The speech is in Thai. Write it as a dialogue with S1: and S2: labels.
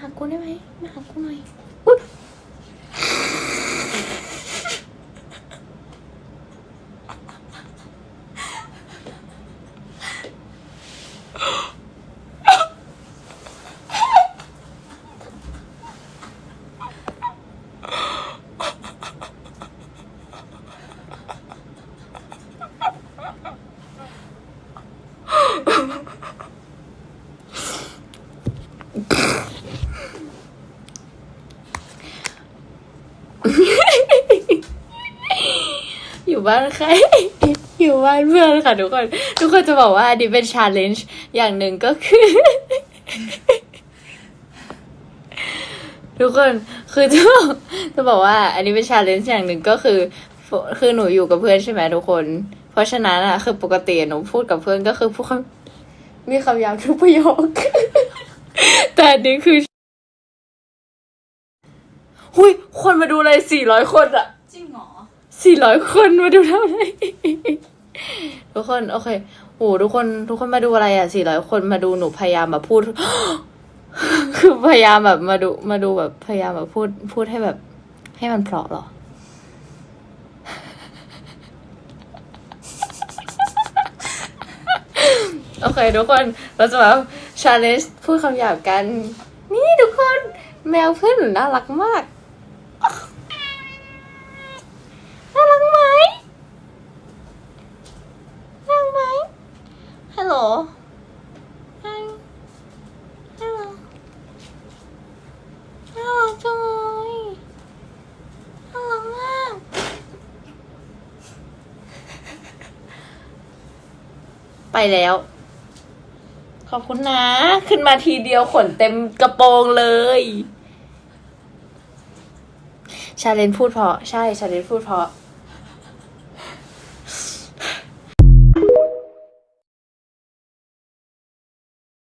S1: หากูได้ไหมมาหากูหน่อยอุ๊ย อยู่บ้านใคร อยู่บ้านเพื่อนค่ะทุกคน ทุกคนจะบอกว่าอันนี้เป็นชาเลนจ์อย่างหนึ่งก็คือ ทุกคนคือจะบอกจะบอกว่า อันนี้เป็นชาเลนจ์อย่างหนึ่งก็คือ คือหนูอยู่กับเพื่อนใช่ไหมทุกคน เพราะฉะนั้นอะคือปกติหนูพูดกับเพื่อนก็คือพูดคำมีคำยาบทุกประโยค แต่อันนี้คือ หุยคนมาดูเลยสี่ร้อยคนอะ
S2: จริงเหรอ
S1: สี่ร้อยคนมาดูเท่าไหร่ ทุกคนโอเคโอ้ทุกคนทุกคนมาดูอะไรอะสี่ร้อยคนมาดูหนูพยายามแบบพูด คือพยายามแบบมาดูมาดูแบบพยายามแบบพูดพูดให้แบบ ให้มันเพราะเหรอโอเค ทุกคนเราจะมาชาเลนจ์พูดคำหยาบกัน นี่ทุกคน แมวเพื่อนหนูน่ารักมาก น่ารักไหมน่ารักไหม ฮัลโหลฮัลฮัลโหลน่ารักจังเลยน่ารักมากไปแล้ว ขอบคุณนะ ขึ้นมาทีเดียวขนเต็มกระโปรงเลย ชาเลนพูดเพราะ ใช่ ชาเลนพูดเพราะ